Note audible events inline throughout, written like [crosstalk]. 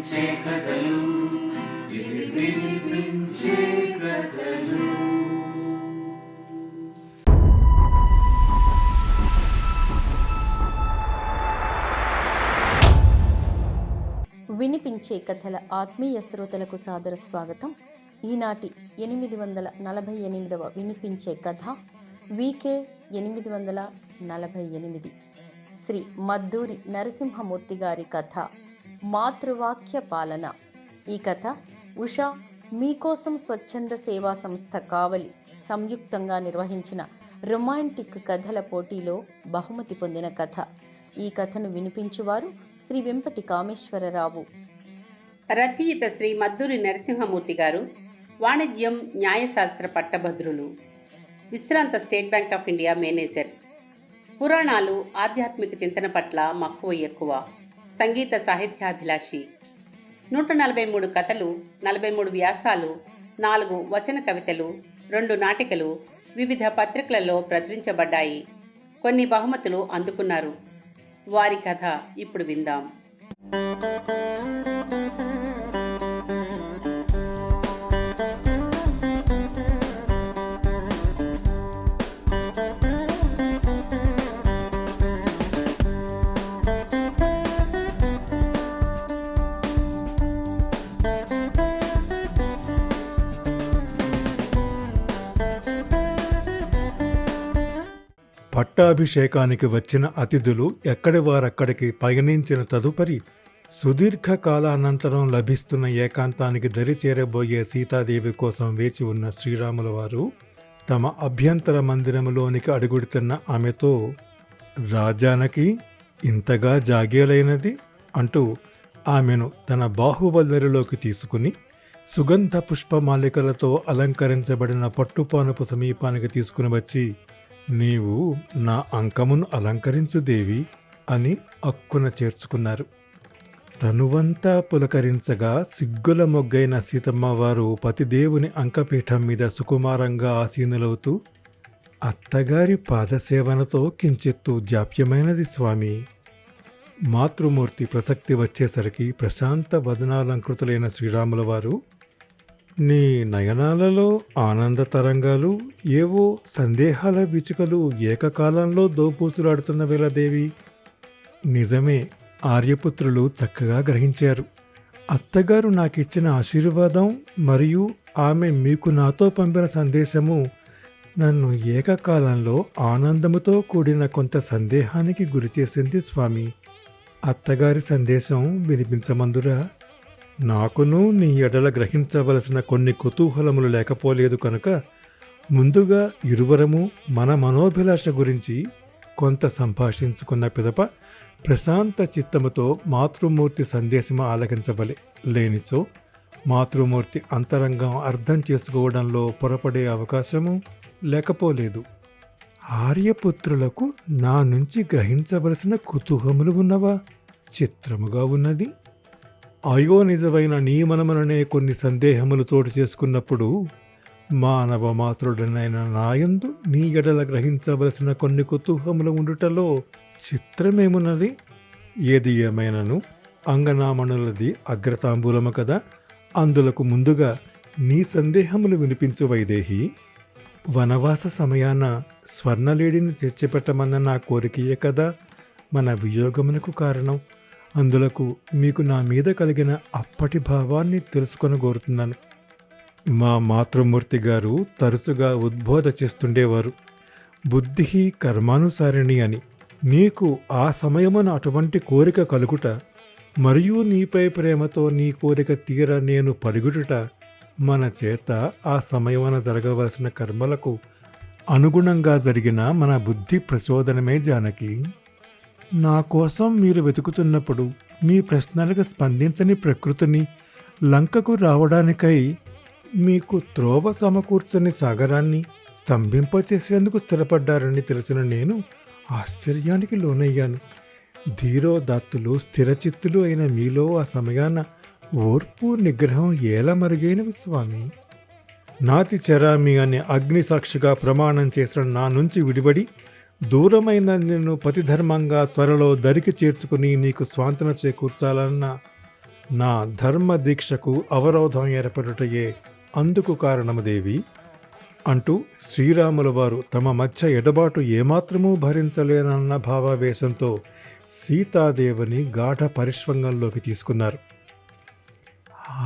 వినిపించే కథలు. ఇది వినిపించే కథలు. వినిపించే కథల ఆత్మీయ శ్రోతలకు సాదర స్వాగతం. ఈనాటి ఎనిమిది వందల నలభై ఎనిమిదవ వినిపించే కథ వికే ఎనిమిది వందల నలభై ఎనిమిది. శ్రీ మద్దూరి నరసింహమూర్తి గారి కథ. మాతృవాక్య పాలన ఈ కథ ఉషా మీకోసం స్వచ్ఛంద సేవా సంస్థ కావలి సంయుక్తంగా నిర్వహించిన రొమాంటిక్ కథల పోటీలో బహుమతి పొందిన కథ. ఈ కథను వినిపించువారు శ్రీ వెంపటి కామేశ్వరరావు రచయిత శ్రీ మద్దూరి నరసింహమూర్తి గారు వాణిజ్యం న్యాయశాస్త్ర పట్టభద్రులు విశ్రాంత State Bank of India manager. పురాణాలు ఆధ్యాత్మిక చింతన పట్ల మక్కువ ఎక్కువ. సంగీత సాహిత్యాభిలాషి. నూట నలభై మూడు కథలు నలభై మూడు వ్యాసాలు నాలుగు వచన కవితలు రెండు నాటికలు వివిధ పత్రికలలో ప్రచురించబడ్డాయి. కొన్ని బహుమతులు అందుకున్నారు. వారి కథ ఇప్పుడు విందాం. పట్టాభిషేకానికి వచ్చిన అతిథులు ఎక్కడి వారక్కడికి పయనించిన తదుపరి సుదీర్ఘ కాలానంతరం లభిస్తున్న ఏకాంతానికి దరి చేరబోయే సీతాదేవి కోసం వేచి ఉన్న శ్రీరాముల వారు తమ అభ్యంతర మందిరములోనికి అడుగుడుతున్న ఆమెతో రాజానకి ఇంతగా జాగేలైనది? అంటూ ఆమెను తన బాహుబల్లరిలోకి తీసుకుని సుగంధ పుష్పమాలికలతో అలంకరించబడిన పట్టుపానుపు సమీపానికి తీసుకుని వచ్చి నీవు నా అంకమును అలంకరించు దేవి అని అక్కున చేర్చుకున్నారు. తనువంతా పులకరించగా సిగ్గుల మొగ్గైన సీతమ్మ వారు పతిదేవుని అంకపీఠం మీద సుకుమారంగా ఆసీనులవుతూ అత్తగారి పాదసేవనతో కించెత్తు జాప్యమైనది స్వామి. మాతృమూర్తి ప్రసక్తి వచ్చేసరికి ప్రశాంత వదనాలంకృతులైన శ్రీరాముల వారు నీ నయనాలలో ఆనంద తరంగాలు ఏవో సందేహాల విచుకలు ఏకకాలంలో దోపూసులాడుతున్న వేళదేవి. నిజమే ఆర్యపుత్రులు చక్కగా గ్రహించారు. అత్తగారు నాకిచ్చిన ఆశీర్వాదం మరియు ఆమె మీకు నాతో పంపిన సందేశము నన్ను ఏకకాలంలో ఆనందముతో కూడిన కొంత సందేహానికి గురిచేసింది స్వామి. అత్తగారి సందేశం వినిపించమందురా. నాకును నీ ఎడల గ్రహించవలసిన కొన్ని కుతూహలములు లేకపోలేదు కనుక ముందుగా ఇరువరము మన మనోభిలాష గురించి కొంత సంభాషించుకున్న పిదప ప్రశాంత చిత్తముతో మాతృమూర్తి సందేశము ఆలకించబలే లేనిచో మాతృమూర్తి అంతరంగం అర్థం చేసుకోవడంలో పొరపడే అవకాశము లేకపోలేదు. ఆర్యపుత్రులకు నా నుంచి గ్రహించవలసిన కుతూహములు ఉన్నవా? చిత్రముగా ఉన్నది. అయో నిజమైన నీ కొన్ని సందేహములు చోటు చేసుకున్నప్పుడు మానవ మాతృడనైన నాయందు నీ ఎడల గ్రహించవలసిన కొన్ని కుతూహములు ఉండుటలో చిత్రమేమున్నది? ఏది ఏమైనను? అంగనామణులది అగ్రతాంబూలము కదా అందులకు ముందుగా నీ సందేహములు వినిపించు వైదేహి. వనవాస సమయాన స్వర్ణలేడిని తెచ్చిపెట్టమన్న నా కోరికయే కదా మన వియోగమునకు కారణం. అందులకు మీకు నా మీద కలిగిన అప్పటి భావాన్ని తెలుసుకొని కోరుతున్నాను. మా మాతృమూర్తి గారు తరచుగా ఉద్బోధ చేస్తుండేవారు. బుద్ధి కర్మానుసారిణి అని. నీకు ఆ సమయమున అటువంటి కోరిక కలుగుట మరియు నీపై ప్రేమతో నీ కోరిక తీర నేను పరుగుట మన చేత ఆ సమయమున జరగవలసిన కర్మలకు అనుగుణంగా జరిగిన మన బుద్ధి ప్రచోదనమే జానకి. నా కోసం మీరు వెతుకుతున్నప్పుడు మీ ప్రశ్నలకు స్పందించని ప్రకృతిని లంకకు రావడానికై మీకు త్రోవ సమకూర్చని సాగరాన్ని స్తంభింపచేసేందుకు స్థిరపడ్డారని తెలిసిన నేను ఆశ్చర్యానికి లోనయ్యాను. ధీరోదాత్తులు స్థిరచిత్తులు అయిన మీలో ఆ సమయాన ఓర్పు నిగ్రహం ఎలా మరుగైనవి స్వామి? నాతి చరామి అనే అగ్ని సాక్షిగా ప్రమాణం చేసిన నా నుంచి విడిపడి దూరమైన నిన్ను పతిధర్మంగా త్వరలో దరికి చేర్చుకుని నీకు స్వాంతన చేకూర్చాలన్న నా ధర్మ దీక్షకు అవరోధం ఏర్పడుటయే అందుకు కారణము దేవి. అంటూ శ్రీరాముల వారు తమ మధ్య ఎడబాటు ఏమాత్రమూ భరించలేనన్న భావావేశంతో సీతాదేవిని గాఢ పరిశ్వంగంలోకి తీసుకున్నారు.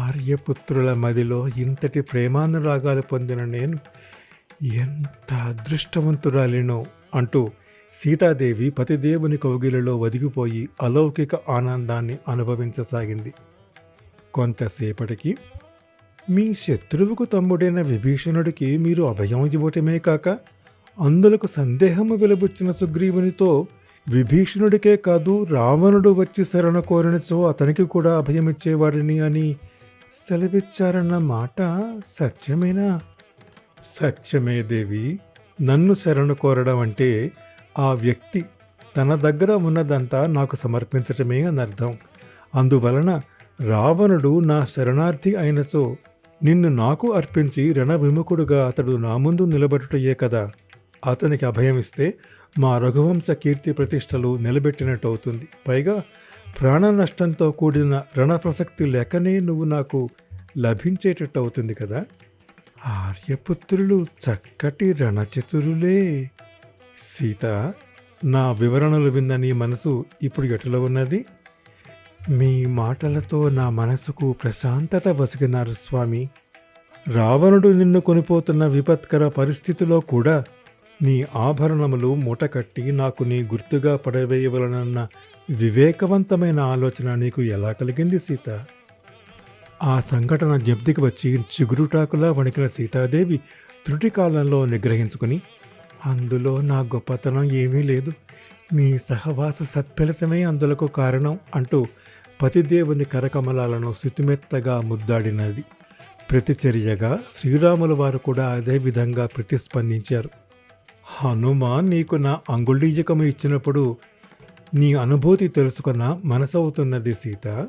ఆర్యపుత్రుల మదిలో ఇంతటి ప్రేమానురాగాలు పొందిన నేను ఎంత అదృష్టవంతురాలినో! అంటూ సీతాదేవి పతిదేవుని కౌగిలిలో వదిగిపోయి అలౌకిక ఆనందాన్ని అనుభవించసాగింది. కొంతసేపటికి మీ శత్రువుకు తమ్ముడైన విభీషణుడికి మీరు అభయం ఇవ్వటమే కాక అందులకు సందేహము వెలుబుచ్చిన సుగ్రీవునితో విభీషణుడికే కాదు రావణుడు వచ్చి శరణ కోరినచో అతనికి కూడా అభయమిచ్చేవాడిని అని సెలవిచ్చారన్న మాట సత్యమేనా? సత్యమే దేవి. నన్ను శరణు కోరడం అంటే ఆ వ్యక్తి తన దగ్గర ఉన్నదంతా నాకు సమర్పించటమే అని అర్థం. అందువలన రావణుడు నా శరణార్థి అయినచో నిన్ను నాకు అర్పించి రణ విముఖుడుగా అతడు నా ముందు నిలబడుటయే కదా. అతనికి అభయమిస్తే మా రఘువంశ కీర్తి ప్రతిష్టలు నిలబెట్టినట్టు అవుతుంది పైగా ప్రాణ నష్టంతో కూడిన రణప్రసక్తి లేకనే నువ్వు నాకు లభించేటట్టు అవుతుంది కదా. ఆర్యపుత్రులు చక్కటి రణచతురులే. సీత నా వివరణలు విన్న నీ మనసు ఇప్పుడు ఎటులో ఉన్నది? మీ మాటలతో నా మనసుకు ప్రశాంతత వసిగినారు స్వామి. రావణుడు నిన్ను కొనిపోతున్న విపత్కర పరిస్థితిలో కూడా నీ ఆభరణములు మూటకట్టి నాకు నీ గుర్తుగా పడవేయవలనన్న వివేకవంతమైన ఆలోచన నీకు ఎలా కలిగింది సీత? ఆ సంఘటన జప్తికి వచ్చి చిగురుటాకులా వణికిన సీతాదేవి త్రుటి కాలంలో నిగ్రహించుకుని అందులో నా గొప్పతనం ఏమీ లేదు. మీ సహవాస సత్ఫలితమే అందులకు కారణం అంటూ పతిదేవుని కరకమలాలను శుతిమెత్తగా ముద్దాడినది. ప్రతిచర్యగా శ్రీరాముల వారు కూడా అదే విధంగా ప్రతిస్పందించారు. హనుమ నీకు నా అంగుళీయకము ఇచ్చినప్పుడు నీ అనుభూతి తెలుసుకున్న మనసవుతున్నది సీత.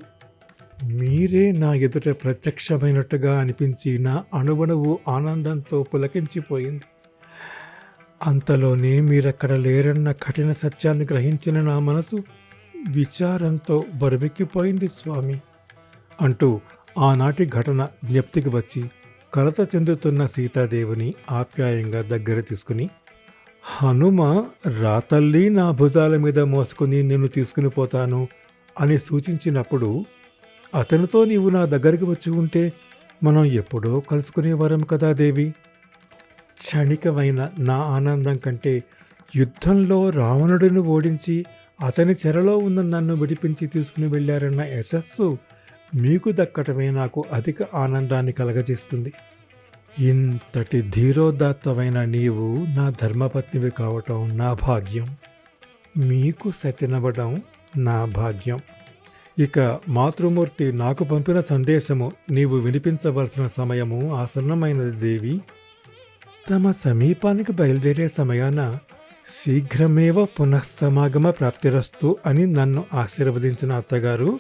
మీరే నా ఎదుట ప్రత్యక్షమైనట్టుగా అనిపించి నా అణువణువు ఆనందంతో పులకించిపోయింది. అంతలోనే మీరక్కడ లేరన్న కఠిన సత్యాన్ని గ్రహించిన నా మనసు విచారంతో బరువెక్కిపోయింది స్వామి అంటూ ఆనాటి ఘటన జ్ఞప్తికి వచ్చి కలత చెందుతున్న సీతాదేవిని ఆప్యాయంగా దగ్గర తీసుకుని హనుమ రాతల్లి నా భుజాల మీద మోసుకుని నిన్ను తీసుకుని పోతాను అని సూచించినప్పుడు అతనితో నీవు నా దగ్గరికి వచ్చి ఉంటే మనం ఎప్పుడో కలుసుకునేవారం కదా దేవి. క్షణికమైన నా ఆనందం కంటే యుద్ధంలో రావణుడిని ఓడించి అతని చెరలో ఉన్న నన్ను విడిపించి తీసుకుని వెళ్ళారన్న యశస్సు మీకు దక్కటమే నాకు అధిక ఆనందాన్ని కలగజేస్తుంది. ఇంతటి ధీరోదాత్తమైన నీవు నా ధర్మపత్నివి కావటం నా భాగ్యం. మీకు సత్యనవ్వడం నా భాగ్యం. ఇక మాతృమూర్తి నాకు పంపిన సందేశము నీవు వినిపించవలసిన సమయము ఆసన్నమైనది దేవి. తమ సమీపానికి బయలుదేరే సమయాన శీఘ్రమేవ పునఃసమాగమ ప్రాప్తిరస్తు అని నన్ను ఆశీర్వదించిన అత్తగారు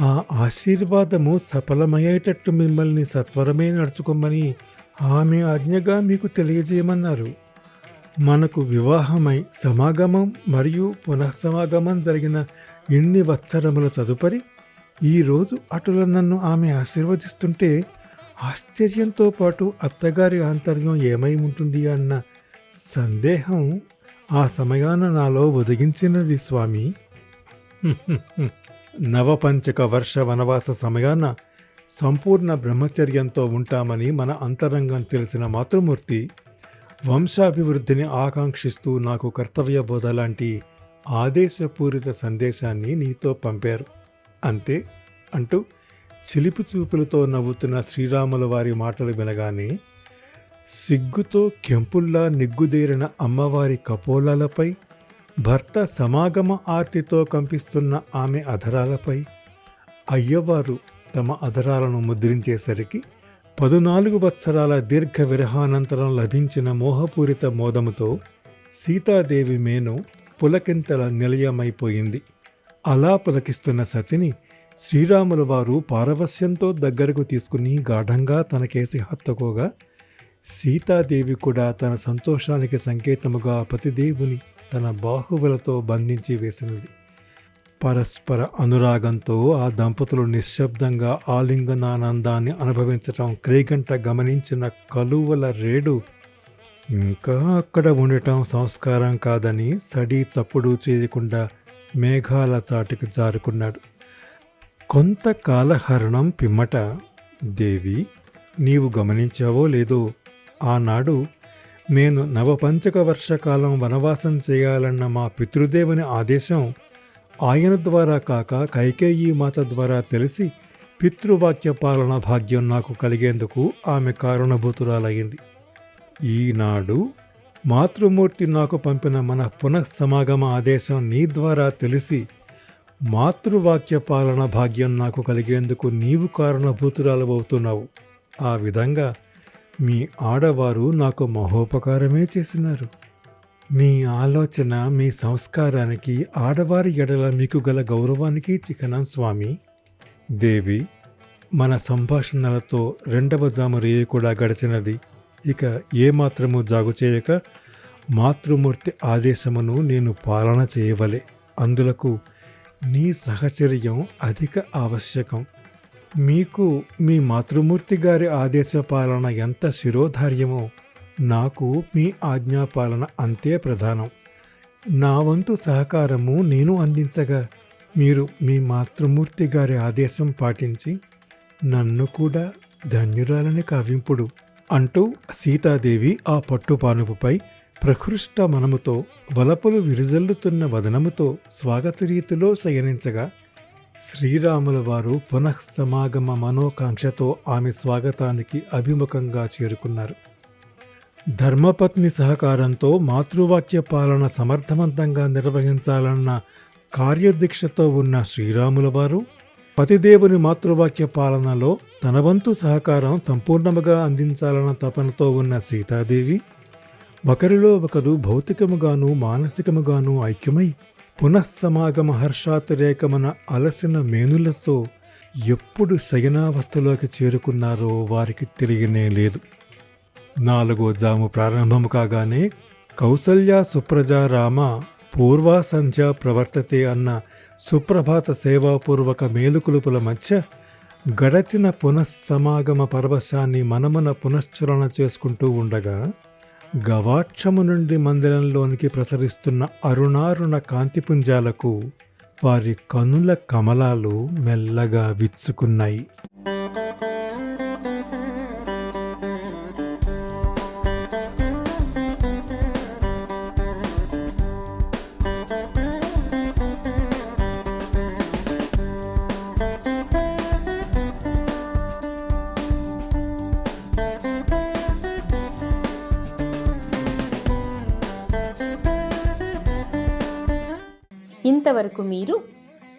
ఆ ఆశీర్వాదము సఫలమయ్యేటట్టు మిమ్మల్ని సత్వరమే నడుచుకోమని ఆమె ఆజ్ఞగా మీకు తెలియజేయమన్నారు. మనకు వివాహమై సమాగమం మరియు పునఃసమాగమం జరిగిన ఎన్ని వత్సరముల తదుపరి ఈరోజు అటుల నన్ను ఆమె ఆశీర్వదిస్తుంటే ఆశ్చర్యంతో పాటు అత్తగారి ఆంతర్యం ఏమై ఉంటుంది అన్న సందేహం ఆ సమయాన నాలో ఒదిగించినది స్వామి. [laughs] నవపంచక వర్ష వనవాస సమయాన సంపూర్ణ బ్రహ్మచర్యంతో ఉంటామని మన అంతరంగం తెలిసిన మాతృమూర్తి వంశాభివృద్ధిని ఆకాంక్షిస్తూ నాకు కర్తవ్య బోధ లాంటి ఆదేశపూరిత సందేశాన్ని నీతో పంపారు. అంతే అంటూ చిలిపి చూపులతో నవ్వుతున్న శ్రీరాముల వారి మాటలు వినగానే సిగ్గుతో కెంపుల్లా నిగ్గుదేరిన అమ్మవారి కపోలాలపై భర్త సమాగమ ఆర్తితో కంపిస్తున్న ఆమె అధరాలపై అయ్యవారు తమ అధరాలను ముద్రించేసరికి పదునాలుగు వత్సరాల దీర్ఘ విరహానంతరం లభించిన మోహపూరిత మోదముతో సీతాదేవి మేను పులకింతల నిలయమైపోయింది. అలా పులకిస్తున్న సతిని శ్రీరాముల వారు పారవస్యంతో దగ్గరకు తీసుకుని గాఢంగా తనకేసి హత్తుకోగా సీతాదేవి కూడా తన సంతోషానికి సంకేతముగా పతిదేవుని తన బాహువులతో బంధించి వేసినది. పరస్పర అనురాగంతో ఆ దంపతులు నిశ్శబ్దంగా ఆలింగనానందాన్ని అనుభవించటం క్రీగంట గమనించిన కలువల రేడు ఇంకా అక్కడ ఉండటం సంస్కారం కాదని సడి చప్పుడు చేయకుండా మేఘాల చాటుకు జారుకున్నాడు. కొంతకాలహరణం పిమ్మట దేవి నీవు గమనించావో లేదో ఆనాడు నేను నవపంచక వర్షకాలం వనవాసం చేయాలన్న మా పితృదేవుని ఆదేశం ఆయన ద్వారా కాక కైకేయీ మాత ద్వారా తెలిసి పితృవాక్య పాలన భాగ్యం నాకు కలిగేందుకు ఆమె కారణభూతురాలయ్యింది. ఈనాడు మాతృమూర్తి నాకు పంపిన మన పునఃసమాగమ ఆదేశం నీ ద్వారా తెలిసి మాతృవాక్య పాలన భాగ్యం నాకు కలిగేందుకు నీవు కారణభూతురాలవుతున్నావు ఆ విధంగా మీ ఆడవారు నాకు మహోపకారమే చేసినారు. మీ ఆలోచన మీ సంస్కారానికి ఆడవారి ఎడల మీకు గల గౌరవానికి చికనం స్వామి. దేవి మన సంభాషణలతో రెండవ జాము రేయి కూడా గడిచినది. ఇక ఏమాత్రము జాగు చేయక మాతృమూర్తి ఆదేశమును నేను పాలన చేయవలే. అందులకు నీ సహచర్యం అధిక ఆవశ్యకం. మీకు మీ మాతృమూర్తి గారి ఆదేశ పాలన ఎంత శిరోధార్యమో నాకు మీ ఆజ్ఞాపాలన అంతే ప్రధానం. నా వంతు సహకారము నేను అందించగా మీరు మీ మాతృమూర్తి గారి ఆదేశం పాటించి నన్ను కూడా ధన్యురాలని కావింపుడు. అంటూ సీతాదేవి ఆ పట్టుపానుపుపై ప్రహృష్ట మనముతో వలపులు విరిజల్లుతున్న వదనముతో స్వాగతరీతిలో శయనించగా శ్రీరాముల వారు పునఃసమాగమ మనోకాంక్షతో ఆమె స్వాగతానికి అభిముఖంగా చేరుకున్నారు. ధర్మపత్ని సహకారంతో మాతృవాక్య పాలన సమర్థవంతంగా నిర్వహించాలన్న కార్యదీక్షతో ఉన్న శ్రీరాముల వారు పతిదేవుని మాతృవాక్య పాలనలో తన వంతు సహకారం సంపూర్ణముగా అందించాలన్న తపనతో ఉన్న సీతాదేవి ఒకరిలో ఒకరు భౌతికముగాను మానసికముగాను ఐక్యమై పునఃసమాగమ హర్షాతిరేకమన అలసిన మేనులతో ఎప్పుడు శయనావస్థలోకి చేరుకున్నారో వారికి తెలియనే లేదు. నాలుగో జాము ప్రారంభము కాగానే కౌసల్య సుప్రజారామ రామ సంధ్య ప్రవర్తతే అన్న సుప్రభాత సేవాపూర్వక మేలుకులుపుల మధ్య గడచిన పునఃసమాగమ పరవశాన్ని మనమున పునశ్చరణ చేసుకుంటూ ఉండగా గవాక్షము నుండి మందిరంలోనికి ప్రసరిస్తున్న అరుణారుణ కాంతిపుంజాలకు వారి కనుల కమలాలు మెల్లగా విచ్చుకున్నాయి. వరకు మీరు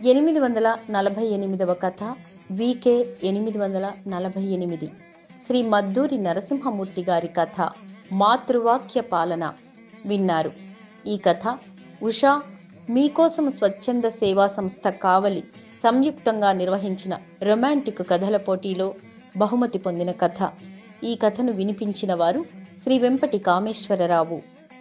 ఎనిమిది వందల నలభై ఎనిమిదవ కథ వికే ఎనిమిది వందల నలభై ఎనిమిది. శ్రీ మద్దూరి నరసింహమూర్తి గారి కథ మాతృవాక్య పాలన విన్నారు. ఈ కథ ఉషా మీకోసం స్వచ్ఛంద సేవా సంస్థ కావలి సంయుక్తంగా నిర్వహించిన రొమాంటిక్ కథల పోటీలో బహుమతి పొందిన కథ. ఈ కథను వినిపించిన వారు శ్రీ వెంపటి కామేశ్వరరావు.